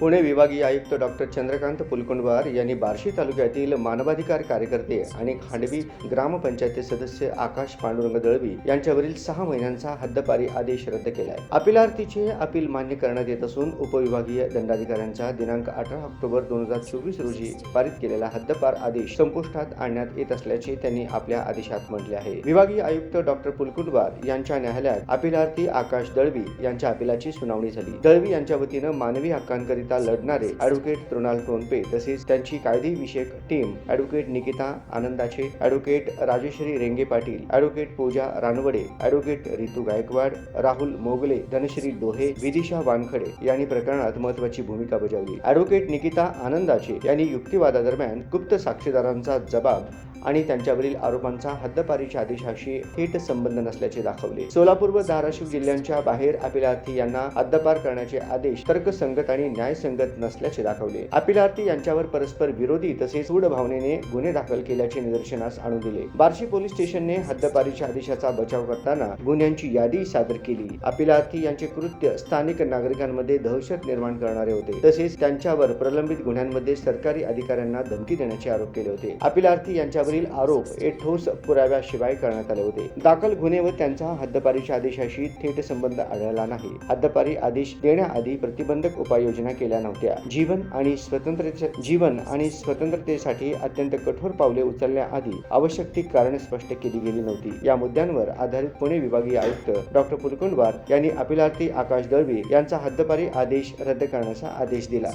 पुणे विभागीय आयुक्त डॉक्टर चंद्रकांत पुलकुंडवार यांनी बार्शी तालुक्यातील मानवाधिकार कार्यकर्ते आणि खांडवी ग्रामपंचायती सदस्य आकाश पांडुरंग दळवी यांच्यावरील सहा महिन्यांचा हद्दपारी आदेश रद्द केला आहे अपिलार्थीचे अपील मान्य करण्यात येत असून उपविभागीय दंडाधिकाऱ्यांचा दिनांक अठरा ऑक्टोबर दोन हजार चोवीस रोजी पारित केलेला हद्दपार आदेश संपुष्टात आणण्यात येत असल्याचे त्यांनी आपल्या आदेशात म्हटले आहे. विभागीय आयुक्त डॉक्टर पुलकुंडवार यांच्या न्यायालयात अपिलार्थी आकाश दळवी यांच्या अपिलाची सुनावणी झाली. दळवी यांच्या वतीनं मानवी हक्कांकरिता लढणारे ॲडव्होकेट तृणाल टोनपे तसेच त्यांची कायदेविषयक टीम ॲडव्होकेट निकिता आनंदाचे advocate Rajashree Renge Patil advocate Pooja Ranwade advocate Ritu Gaikwad Rahul Mogle Dhanashree Dohe Vidisha Wankhede यांनी प्रकरणात महत्वाची भूमिका बजावली. ॲडव्होकेट निकिता आनंदाचे यांनी युक्तिवादादरम्यान गुप्त साक्षीदारांचा जबाब आणि त्यांच्यावरील आरोपांचा हद्दपारीच्या आदेशाशी थेट संबंध नसल्याचे दाखवले. सोलापूर व धाराशिव जिल्ह्यांच्या बाहेर अपिलार्थी यांना हद्दपार करण्याचे आदेश तर्कसंगत आणि न्यायसंगत नसल्याचे दाखवले. अपिलार्थी यांच्यावर परस्पर विरोधी तसेच सूड भावनेने गुन्हे दाखल केल्याचे निदर्शनास आणून दिले. बार्शी पोलीस स्टेशनने हद्दपारीच्या आदेशाचा बचाव करताना गुन्ह्यांची यादी सादर केली. अपिलार्थी यांचे कृत्य स्थानिक नागरिकांमध्ये दहशत निर्माण करणारे होते. तसेच त्यांच्यावर प्रलंबित गुन्ह्यांमध्ये सरकारी अधिकाऱ्यांना धमकी देण्याचे आरोप केले होते. अपिलार्थी यांच्या त्यांच्यावरील आरोप हे ठोस पुराव्याशिवाय करण्यात आले होते. दाखल गुन्हे व त्यांचा हद्दपारीच्या आदेशाशी थेट संबंध आढळला नाही. हद्दपारी आदेश देण्याआधी प्रतिबंधक उपाययोजना केल्या नव्हत्या. जीवन आणि स्वतंत्रते जीवन आणि स्वतंत्रतेसाठी अत्यंत कठोर पावले उचलण्याआधी आवश्यक ती कारणे स्पष्ट केली गेली नव्हती. या मुद्द्यांवर आधारित पुणे विभागीय आयुक्त डॉक्टर पुलकुंडवार यांनी अपिलार्थी आकाश दळवी यांचा हद्दपारी आदेश रद्द करण्याचा आदेश दिला.